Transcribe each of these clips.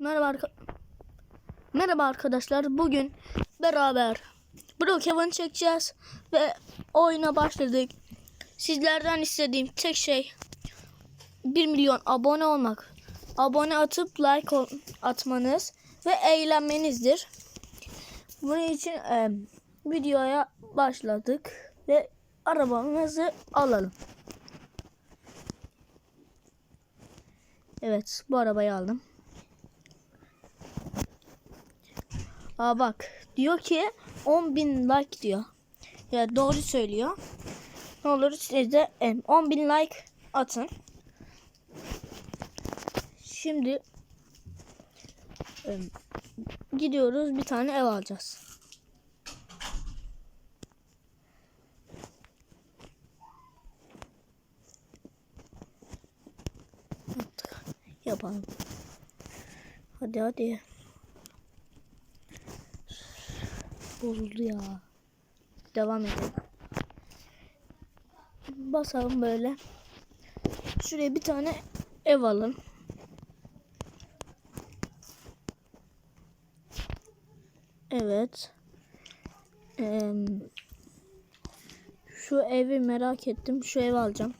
Merhaba arka Merhaba arkadaşlar. Bugün beraber Brookhaven çekeceğiz ve oyuna başladık. Sizlerden istediğim tek şey 1 milyon abone olmak. Abone atıp like atmanız ve eğlenmenizdir. Bunun için e, videoya başladık ve arabamızı alalım. Evet, bu arabayı aldım. Aa bak diyor ki 10.000 like diyor. Ya doğru söylüyor. Ne olur siz de em, 10.000 like atın. Şimdi em, gidiyoruz bir tane ev alacağız. Yapalım. Hadi hadi. Bozuldu ya. Devam edelim. Basalım böyle. Şuraya bir tane ev alın. Evet. Ee, şu evi merak ettim. Şu evi alacağım.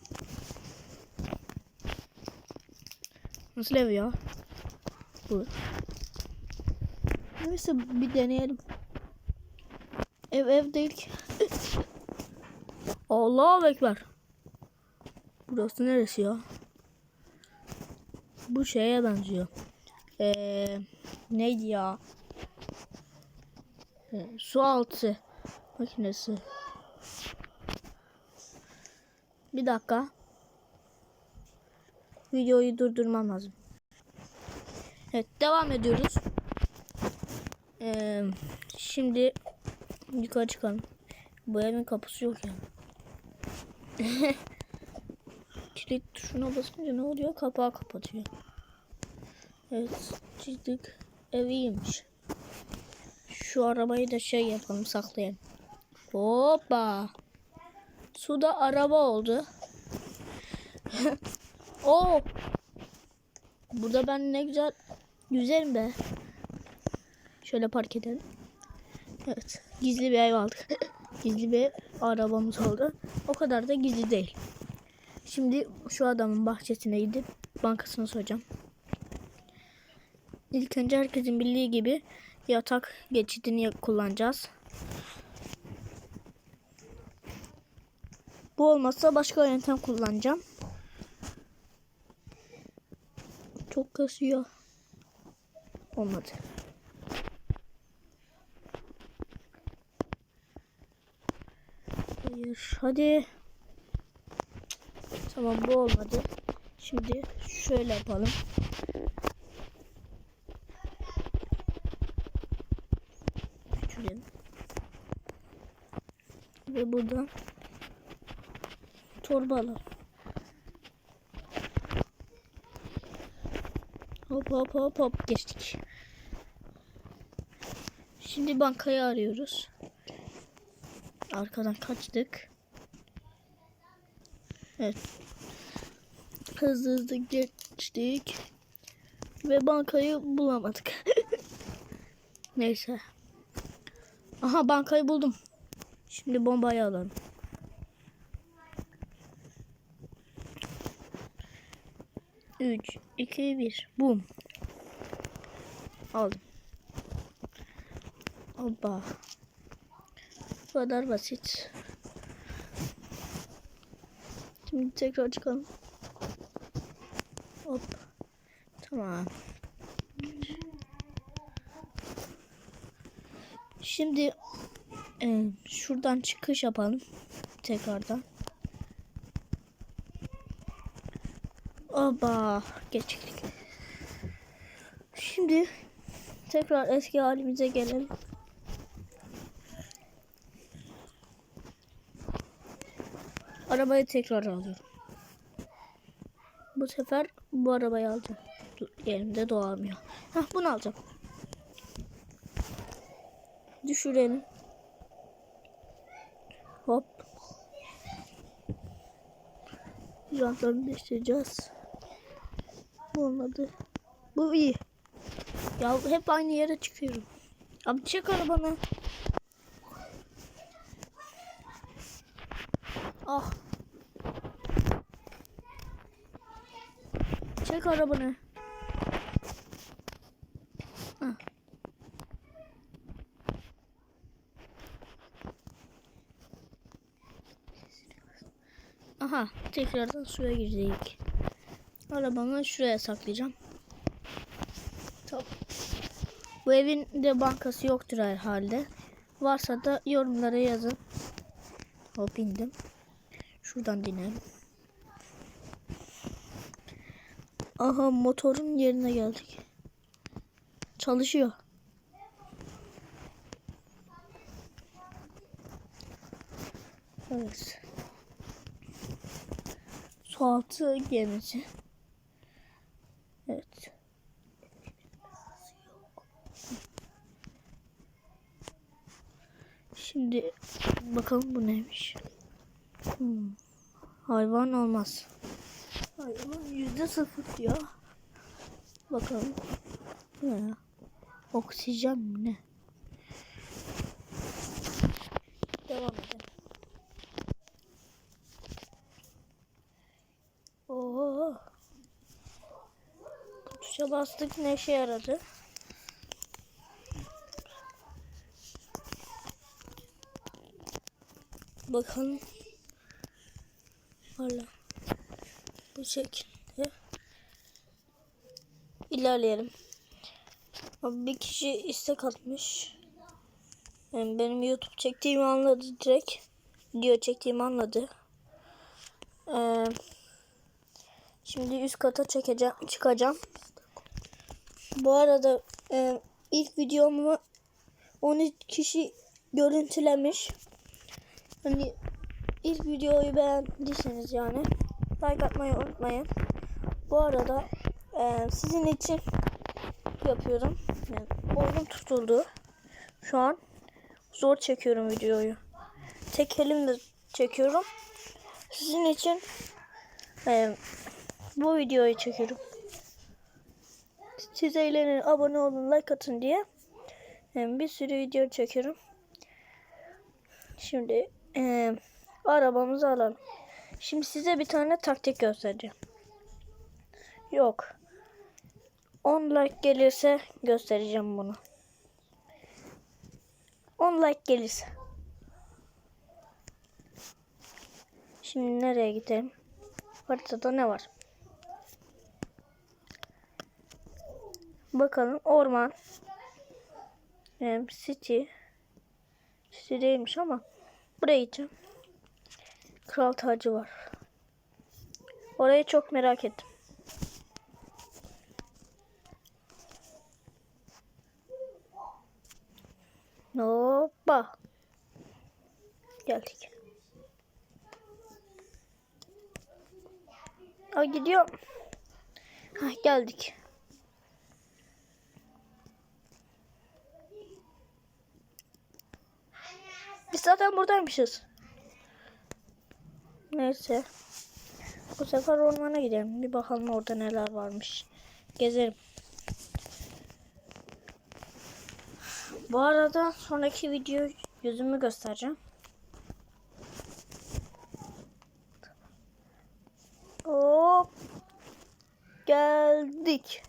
Nasıl ev ya? Bu. Neyse bir deneyelim. Ev ev değil ki. Allahu Ekber. Burası neresi ya? Bu şeye benziyor. Ee, neydi ya? Ee, su altı makinesi. Bir dakika. Videoyu durdurmam lazım. Evet devam ediyoruz. Ee, şimdi yukarı çıkalım. Bu evin kapısı yok ya. Kilit tuşuna basınca ne oluyor? Kapağı kapatıyor. Evet çıktık. Ev iyiymiş. Şu arabayı da şey yapalım saklayalım. Hoppa. Suda araba oldu. Oo. Burada ben ne güzel güzelim be. Şöyle park edelim. Evet. Gizli bir ev aldık. gizli bir arabamız oldu. O kadar da gizli değil. Şimdi şu adamın bahçesine gidip bankasını soracağım. İlk önce herkesin bildiği gibi yatak geçidini kullanacağız. Bu olmazsa başka yöntem kullanacağım. Çok kasıyor. Olmadı. Hayır. Hadi. Tamam bu olmadı. Şimdi şöyle yapalım. Küçülelim. Ve buradan torba alalım. Hop hop hop hop geçtik. Şimdi bankayı arıyoruz. Arkadan kaçtık. Evet. Hızlı hızlı geçtik. Ve bankayı bulamadık. Neyse. Aha bankayı buldum. Şimdi bombayı alalım. Üç, iki, bir. Bum. Aldım. Hoppa. Kadar basit. Şimdi tekrar çıkalım. Hop. Tamam. Şimdi e, şuradan çıkış yapalım. Tekrardan. Oba. Geçtik. Şimdi tekrar eski halimize gelelim. Arabayı tekrar alıyorum. Bu sefer bu arabayı. Dur, elimde doğamıyor. Heh, bunu alacağım. Düşürelim. Hop. Jantlarını değiştireceğiz. Bu olmadı. Bu iyi. Ya hep aynı yere çıkıyorum. Abi çek arabanı. Ah. Çek arabanı. Hah. Aha tekrardan suya girdik. Arabamı şuraya saklayacağım. Tamam. Bu evin de bankası yoktur herhalde. Varsa da yorumlara yazın. Hop indim. Şuradan dinelim. Aha motorun yerine geldik. Çalışıyor. Evet. Sualtı gemisi. Evet. Şimdi bakalım bu neymiş. Hayvan olmaz. Hayvan yüzde sıfır diyor. Bakalım. Ne? Oksijen mi ne? Devam edelim. Oo. Tuşa bastık ne işe yaradı? Bakalım. Hala. Bu şekilde. İlerleyelim. Bir kişi istek atmış. Yani benim YouTube çektiğimi anladı direkt. Video çektiğimi anladı. Ee, şimdi üst kata çekeceğim, çıkacağım. Bu arada e, ilk videomu 13 kişi görüntülemiş. Hani ilk videoyu beğendiyseniz yani like atmayı unutmayın. Bu arada e, sizin için yapıyorum. Yani oyun tutuldu. Şu an zor çekiyorum videoyu. Tek elimle çekiyorum. Sizin için e, bu videoyu çekiyorum. Siz eğlenin, abone olun, like atın diye e, bir sürü video çekiyorum. Şimdi e, arabamızı alalım. Şimdi size bir tane taktik göstereceğim. Yok. 10 like gelirse göstereceğim bunu. 10 like gelirse. Şimdi nereye gidelim? Haritada ne var? Bakalım orman. City. City değilmiş ama buraya gideceğim. Kral tacı var. Orayı çok merak ettim. Hoppa. Geldik. Ay gidiyorum. Hah, geldik. Biz zaten buradaymışız. Neyse. Bu sefer ormana gidelim. Bir bakalım orada neler varmış. Gezelim. Bu arada sonraki video yüzümü göstereceğim. Hop. Geldik.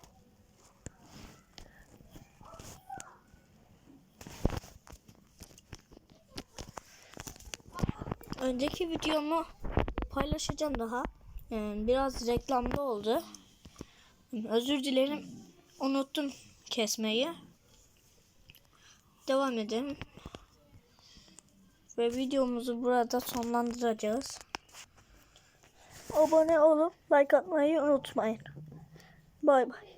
Önceki videomu paylaşacağım daha. Yani biraz reklamda oldu. Özür dilerim. Unuttum kesmeyi. Devam edelim. Ve videomuzu burada sonlandıracağız. Abone olup like atmayı unutmayın. Bay bay.